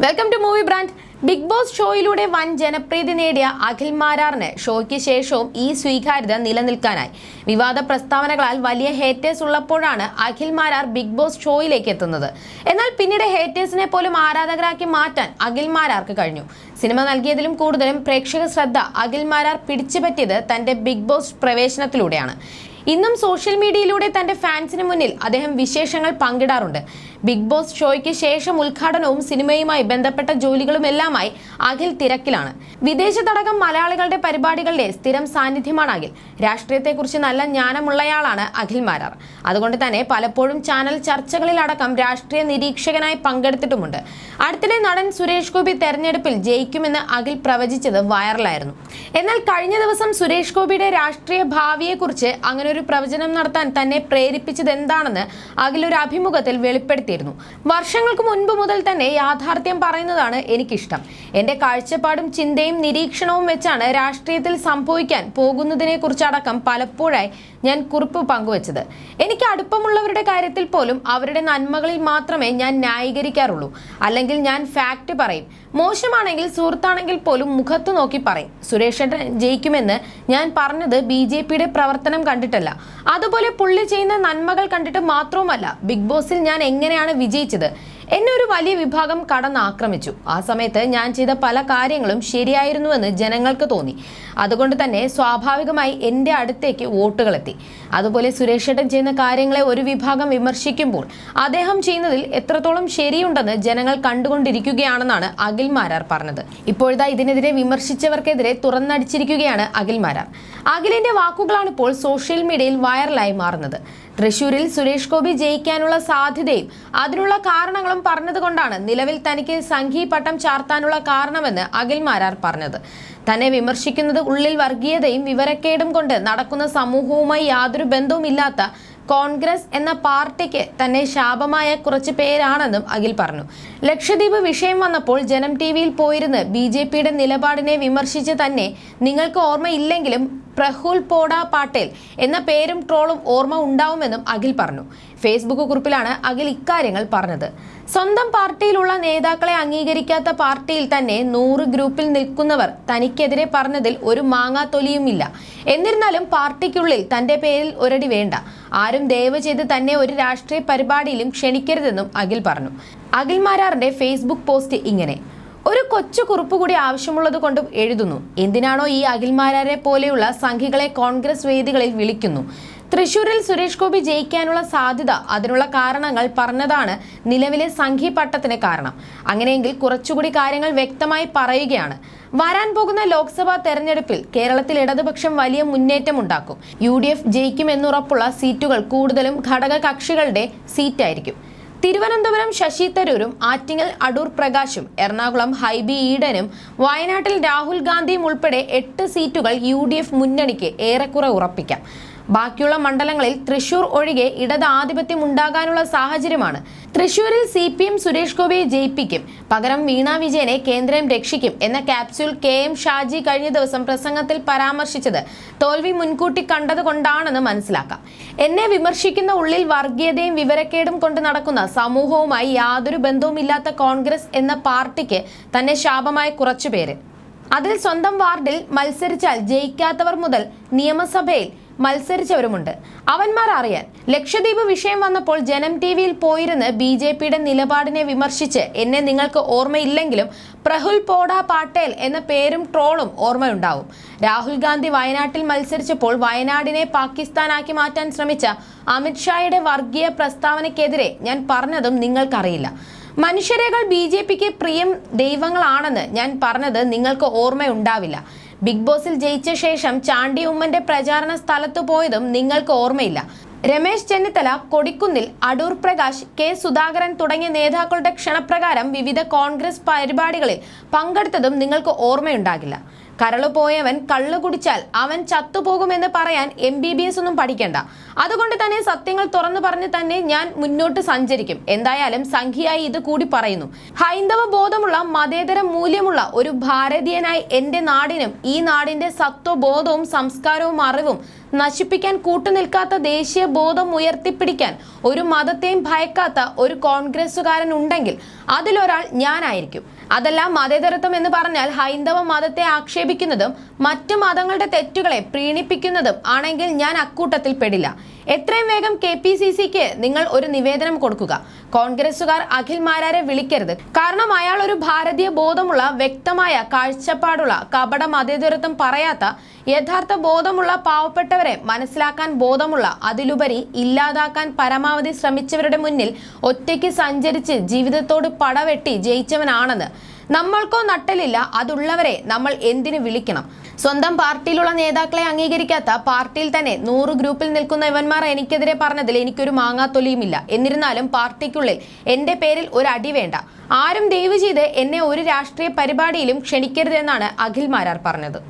Welcome to movie brand big boss ഷോയിലൂടെ വൻ ജനപ്രീതി നേടിയ അഖിൽ മാരാറിന് ഷോയ്ക്ക് ശേഷവും ഈ സ്വീകാര്യത നിലനിൽക്കാനായി. വിവാദ പ്രസ്താവനകളാൽ വലിയ ഹേറ്റേഴ്സ് ഉള്ളപ്പോഴാണ് അഖിൽ മാരാർ ബിഗ് ബോസ് ഷോയിലേക്ക് എത്തുന്നത്. എന്നാൽ പിന്നീട് ഹേറ്റേഴ്സിനെ പോലും ആരാധകരാക്കി മാറ്റാൻ അഖിൽ മാരാർക്ക് കഴിഞ്ഞു. സിനിമ നൽകിയതിലും കൂടുതലും പ്രേക്ഷക ശ്രദ്ധ അഖിൽ മാരാർ പിടിച്ചുപറ്റിയത് തന്റെ ബിഗ് ബോസ് പ്രവേശനത്തിലൂടെയാണ്. ഇന്നും സോഷ്യൽ മീഡിയയിലൂടെ തന്റെ ഫാൻസിന് മുന്നിൽ അദ്ദേഹം വിശേഷങ്ങൾ പങ്കിടാറുണ്ട്. ബിഗ് ബോസ് ഷോയ്ക്ക് ശേഷം ഉദ്ഘാടനവും സിനിമയുമായി ബന്ധപ്പെട്ട ജോലികളുമെല്ലാമായി അഖിൽ തിരക്കിലാണ്. വിദേശത്തടക്കം മലയാളികളുടെ പരിപാടികളുടെ സ്ഥിരം സാന്നിധ്യമാണ് അഖിൽ രാഷ്ട്രീയത്തെക്കുറിച്ച് നല്ല ജ്ഞാനമുള്ളയാളാണ് അഖിൽ മാരാർ. അതുകൊണ്ട് തന്നെ പലപ്പോഴും ചാനൽ ചർച്ചകളിലടക്കം രാഷ്ട്രീയ നിരീക്ഷകനായി പങ്കെടുത്തിട്ടുമുണ്ട്. അടുത്തിടെ നടൻ സുരേഷ് ഗോപി തെരഞ്ഞെടുപ്പിൽ ജയിക്കുമെന്ന് അഖിൽ പ്രവചിച്ചത് വൈറലായിരുന്നു. എന്നാൽ കഴിഞ്ഞ ദിവസം സുരേഷ് ഗോപിയുടെ രാഷ്ട്രീയ ഭാവിയെക്കുറിച്ച് അങ്ങനെ ഒരു പ്രവചനം നടത്താൻ തന്നെ പ്രേരിപ്പിച്ചത് എന്താണെന്ന് അഖിൽ ഒരു അഭിമുഖത്തിൽ വെളിപ്പെടുത്തിയിരുന്നു വർഷങ്ങൾക്ക് മുൻപ് മുതൽ തന്നെ യാഥാർത്ഥ്യം പറയുന്നതാണ് എനിക്കിഷ്ടം. എന്റെ കാഴ്ചപ്പാടും ചിന്തയും നിരീക്ഷണവും വെച്ചാണ് രാഷ്ട്രീയത്തിൽ സംഭവിക്കാൻ പോകുന്നതിനെ കുറിച്ചടക്കം പലപ്പോഴായി ഞാൻ കുറിപ്പ് പങ്കുവച്ചത്. എനിക്ക് അടുപ്പമുള്ളവരുടെ കാര്യത്തിൽ പോലും അവരുടെ നന്മകളിൽ മാത്രമേ ഞാൻ ന്യായീകരിക്കാറുള്ളൂ. അല്ലെങ്കിൽ ഞാൻ ഫാക്റ്റ് പറയും. മോശമാണെങ്കിൽ സുഹൃത്താണെങ്കിൽ പോലും മുഖത്ത് നോക്കി പറയും. സുരേഷ് ഏട്ടൻ ജയിക്കുമെന്ന് ഞാൻ പറഞ്ഞത് ബി ജെ പിയുടെ പ്രവർത്തനം കണ്ടിട്ടല്ല. അതുപോലെ പുള്ളി ചെയ്യുന്ന നന്മകൾ കണ്ടിട്ട് മാത്രവുമല്ല ബിഗ് ബോസിൽ ഞാൻ എങ്ങനെയാണ് വിജയിച്ചത്? എന്നെ ഒരു വലിയ വിഭാഗം കടന്നാക്രമിച്ചു. ആ സമയത്ത് ഞാൻ ചെയ്ത പല കാര്യങ്ങളും ശരിയായിരുന്നുവെന്ന് ജനങ്ങൾക്ക് തോന്നി. അതുകൊണ്ട് തന്നെ സ്വാഭാവികമായി എന്റെ അടുത്തേക്ക് വോട്ടുകൾ എത്തി അതുപോലെ സുരേഷ് ഏട്ടൻ ചെയ്യുന്ന കാര്യങ്ങളെ ഒരു വിഭാഗം വിമർശിക്കുമ്പോൾ അദ്ദേഹം ചെയ്യുന്നതിൽ എത്രത്തോളം ശരിയുണ്ടെന്ന് ജനങ്ങൾ കണ്ടുകൊണ്ടിരിക്കുകയാണെന്നാണ് അഖിൽ മാരാർ പറഞ്ഞത്. ഇപ്പോഴത്തെ ഇതിനെതിരെ വിമർശിച്ചവർക്കെതിരെ തുറന്നടിച്ചിരിക്കുകയാണ് അഖിൽ മാരാർ. അഖിലിന്റെ വാക്കുകളാണ് ഇപ്പോൾ സോഷ്യൽ മീഡിയയിൽ വൈറലായി മാറുന്നത്. തൃശൂരിൽ സുരേഷ് ഗോപി ജയിക്കാനുള്ള സാധ്യതയും അതിനുള്ള കാരണങ്ങളും പറഞ്ഞതുകൊണ്ടാണ് നിലവിൽ തനിക്ക് സംഘി പട്ടം ചാർത്താനുള്ള കാരണമെന്ന് അഖിൽ മാരാർ പറഞ്ഞത്. തന്നെ വിമർശിക്കുന്നത് ഉള്ളിൽ വർഗീയതയും വിവരക്കേടും കൊണ്ട് നടക്കുന്ന സമൂഹവുമായി യാതൊരു ബന്ധവുമില്ലാത്ത കോൺഗ്രസ് എന്ന പാർട്ടിക്ക് തന്നെ ശാപമായ കുറച്ച് പേരാണെന്നും അഖിൽ പറഞ്ഞു. ലക്ഷദ്വീപ് വിഷയം വന്നപ്പോൾ ജനം ടി വിയിൽ പോയിരുന്ന് ബി ജെ പിയുടെ നിലപാടിനെ വിമർശിച്ച് തന്നെ നിങ്ങൾക്ക് ഓർമ്മയില്ലെങ്കിലും പ്രഹുൽ പോഡ പാട്ടേൽ എന്ന പേരും ട്രോളും ഓർമ്മ ഉണ്ടാവുമെന്നും അഖിൽ പറഞ്ഞു. ഫേസ്ബുക്ക് കുറിപ്പിലാണ് അഖിൽ ഇക്കാര്യങ്ങൾ പറഞ്ഞത്. സ്വന്തം പാർട്ടിയിലുള്ള നേതാക്കളെ അംഗീകരിക്കാത്ത പാർട്ടിയിൽ തന്നെ നൂറ് ഗ്രൂപ്പിൽ നിൽക്കുന്നവർ തനിക്കെതിരെ പറഞ്ഞതിൽ ഒരു മാങ്ങാത്തൊലിയുമില്ല. എന്നിരുന്നാലും പാർട്ടിക്കുള്ളിൽ തന്റെ പേരിൽ ഒരടി വേണ്ട. ആരും ദയവ് ചെയ്ത് തന്നെ ഒരു രാഷ്ട്രീയ പരിപാടിയിലും ക്ഷണിക്കരുതെന്നും അഖിൽ പറഞ്ഞു. അഖിൽ മാരാറിന്റെ ഫേസ്ബുക്ക് പോസ്റ്റ് ഇങ്ങനെ. ഒരു കൊച്ചു കുറിപ്പ് കൂടി ആവശ്യമുള്ളത് കൊണ്ടും എഴുതുന്നു. എന്തിനാണോ ഈ അഖിൽമാരാരെ പോലെയുള്ള സംഘികളെ കോൺഗ്രസ് വേദികളിൽ വിളിക്കുന്നു. തൃശൂരിൽ സുരേഷ് ഗോപി ജയിക്കാനുള്ള സാധ്യത അതിനുള്ള കാരണങ്ങൾ പറഞ്ഞതാണ് നിലവിലെ സംഘി പട്ടത്തിന് കാരണം. അങ്ങനെയെങ്കിൽ കുറച്ചുകൂടി കാര്യങ്ങൾ വ്യക്തമായി പറയുകയാണ്. വരാൻ പോകുന്ന ലോക്സഭാ തെരഞ്ഞെടുപ്പിൽ കേരളത്തിൽ ഇടതുപക്ഷം വലിയ മുന്നേറ്റം ഉണ്ടാക്കും യു ഡി എഫ് ജയിക്കുമെന്നുറപ്പുള്ള സീറ്റുകൾ കൂടുതലും ഘടക കക്ഷികളുടെ സീറ്റായിരിക്കും. തിരുവനന്തപുരം ശശി തരൂരും ആറ്റിങ്ങൽ അടൂർ പ്രകാശും എറണാകുളം ഹൈബി ഈഡനും വയനാട്ടിൽ രാഹുൽ ഗാന്ധിയും ഉൾപ്പെടെ എട്ട് സീറ്റുകൾ യു മുന്നണിക്ക് ഏറെക്കുറെ ഉറപ്പിക്കാം. ബാക്കിയുള്ള മണ്ഡലങ്ങളിൽ തൃശൂർ ഒഴികെ ഇടത് ആധിപത്യം ഉണ്ടാകാനുള്ള സാഹചര്യമാണ്. തൃശൂരിൽ സി പി എം സുരേഷ് ഗോപിയെ ജയിപ്പിക്കും. പകരം വീണ വിജയനെ കേന്ദ്രം രക്ഷിക്കും എന്ന ക്യാപ്സ്യൂൾ കെ എം ഷാജി കഴിഞ്ഞ ദിവസം പ്രസംഗത്തിൽ പരാമർശിച്ചത് തോൽവി മുൻകൂട്ടി കണ്ടതുകൊണ്ടാണെന്ന് മനസ്സിലാക്കാം. എന്നെ വിമർശിക്കുന്ന ഉള്ളിൽ വർഗീയതയും വിവരക്കേടും കൊണ്ട് നടക്കുന്ന സമൂഹവുമായി യാതൊരു ബന്ധവുമില്ലാത്ത കോൺഗ്രസ് എന്ന പാർട്ടിക്ക് തന്നെ ശാപമായ കുറച്ചുപേര്. അതിൽ സ്വന്തം വാർഡിൽ മത്സരിച്ചാൽ ജയിക്കാത്തവർ മുതൽ നിയമസഭയിൽ മത്സരിച്ചവരുമുണ്ട്. അവന്മാർ അറിയാൻ. ലക്ഷദ്വീപ് വിഷയം വന്നപ്പോൾ ജനം ടി വിയിൽ പോയിരുന്ന് ബി ജെ പിയുടെ നിലപാടിനെ വിമർശിച്ച് എന്നെ നിങ്ങൾക്ക് ഓർമ്മയില്ലെങ്കിലും പ്രഹുൽ പോഡ പാട്ടേൽ എന്ന പേരും ട്രോളും ഓർമ്മയുണ്ടാവും. രാഹുൽ ഗാന്ധി വയനാട്ടിൽ മത്സരിച്ചപ്പോൾ വയനാടിനെ പാകിസ്ഥാനാക്കി മാറ്റാൻ ശ്രമിച്ച അമിത്ഷായുടെ വർഗീയ പ്രസ്താവനയ്ക്കെതിരെ ഞാൻ പറഞ്ഞതും നിങ്ങൾക്കറിയില്ല. മനുഷ്യരേകൾ ബി ജെ പിക്ക് പ്രിയം ദൈവങ്ങളാണെന്ന് ഞാൻ പറഞ്ഞത് നിങ്ങൾക്ക് ഓർമ്മയുണ്ടാവില്ല. ബിഗ് ബോസിൽ ജയിച്ച ശേഷം ചാണ്ടി ഉമ്മന്റെ പ്രചാരണ സ്ഥലത്ത് പോയതും നിങ്ങൾക്ക് ഓർമ്മയില്ല. രമേശ് ചെന്നിത്തല കൊടിക്കുന്നിൽ അടൂർ പ്രകാശ് കെ സുധാകരൻ തുടങ്ങിയ നേതാക്കളുടെ ക്ഷണപ്രകാരം വിവിധ കോൺഗ്രസ് പരിപാടികളിൽ പങ്കെടുത്തതും നിങ്ങൾക്ക് ഓർമ്മയുണ്ടാകില്ല. കരളു പോയവൻ കള്ളു കുടിച്ചാൽ അവൻ ചത്തുപോകുമെന്ന് പറയാൻ എം ബി ബി എസ് ഒന്നും പഠിക്കണ്ട. അതുകൊണ്ട് തന്നെ സത്യങ്ങൾ തുറന്നു പറഞ്ഞ് തന്നെ ഞാൻ മുന്നോട്ട് സഞ്ചരിക്കും. എന്തായാലും സംഖ്യയായി ഇത് കൂടി പറയുന്നു. ഹൈന്ദവ ബോധമുള്ള മതേതര മൂല്യമുള്ള ഒരു ഭാരതീയനായി എന്റെ നാടിനും ഈ നാടിന്റെ സത്വബോധവും സംസ്കാരവും അറിവും നശിപ്പിക്കാൻ കൂട്ടുനിൽക്കാത്ത ദേശീയ ബോധം ഉയർത്തിപ്പിടിക്കാൻ ഒരു മതത്തെയും ഭയക്കാത്ത ഒരു കോൺഗ്രസ്സുകാരൻ ഉണ്ടെങ്കിൽ അതിലൊരാൾ ഞാനായിരിക്കും. അതല്ല മതേതരത്വം എന്ന് പറഞ്ഞാൽ ഹൈന്ദവ മതത്തെ ആക്ഷേപിക്കുന്നതും മറ്റു മതങ്ങളുടെ തെറ്റുകളെ പ്രീണിപ്പിക്കുന്നതും ആണെങ്കിൽ ഞാൻ അക്കൂട്ടത്തിൽ പെടില്ല. എത്രയും വേഗം കെ പി സി സിക്ക് നിങ്ങൾ ഒരു നിവേദനം കൊടുക്കുക. കോൺഗ്രസുകാർ അഖിൽ മാരാരെ വിളിക്കരുത്. കാരണം അയാൾ ഒരു ഭാരതീയ ബോധമുള്ള വ്യക്തമായ കാഴ്ചപ്പാടുള്ള കപട മതേതരത്വം പറയാത്ത യഥാർത്ഥ ബോധമുള്ള പാവപ്പെട്ടവരെ മനസ്സിലാക്കാൻ ബോധമുള്ള അതിലുപരി ഇല്ലാതാക്കാൻ പരമാവധി ശ്രമിച്ചവരുടെ മുന്നിൽ ഒറ്റയ്ക്ക് സഞ്ചരിച്ച് ജീവിതത്തോട് പടവെട്ടി ജയിച്ചവനാണെന്ന് നമ്മൾക്കോ നട്ടലില്ല അതുള്ളവരെ നമ്മൾ എന്തിനു വിളിക്കണം? സ്വന്തം പാർട്ടിയിലുള്ള നേതാക്കളെ അംഗീകരിക്കാത്ത പാർട്ടിയിൽ തന്നെ നൂറ് ഗ്രൂപ്പിൽ നിൽക്കുന്ന ഇവന്മാർ എനിക്കെതിരെ പറഞ്ഞതിൽ എനിക്കൊരു മാങ്ങാത്തൊലിയുമില്ല. എന്നിരുന്നാലും പാർട്ടിക്കുള്ളിൽ എന്റെ പേരിൽ ഒരു അടി വേണ്ട. ആരും ദയവ് ചെയ്ത് എന്നെ ഒരു രാഷ്ട്രീയ പരിപാടിയിലും ക്ഷണിക്കരുതെന്നാണ് അഖിൽ മാരാർ പറഞ്ഞത്.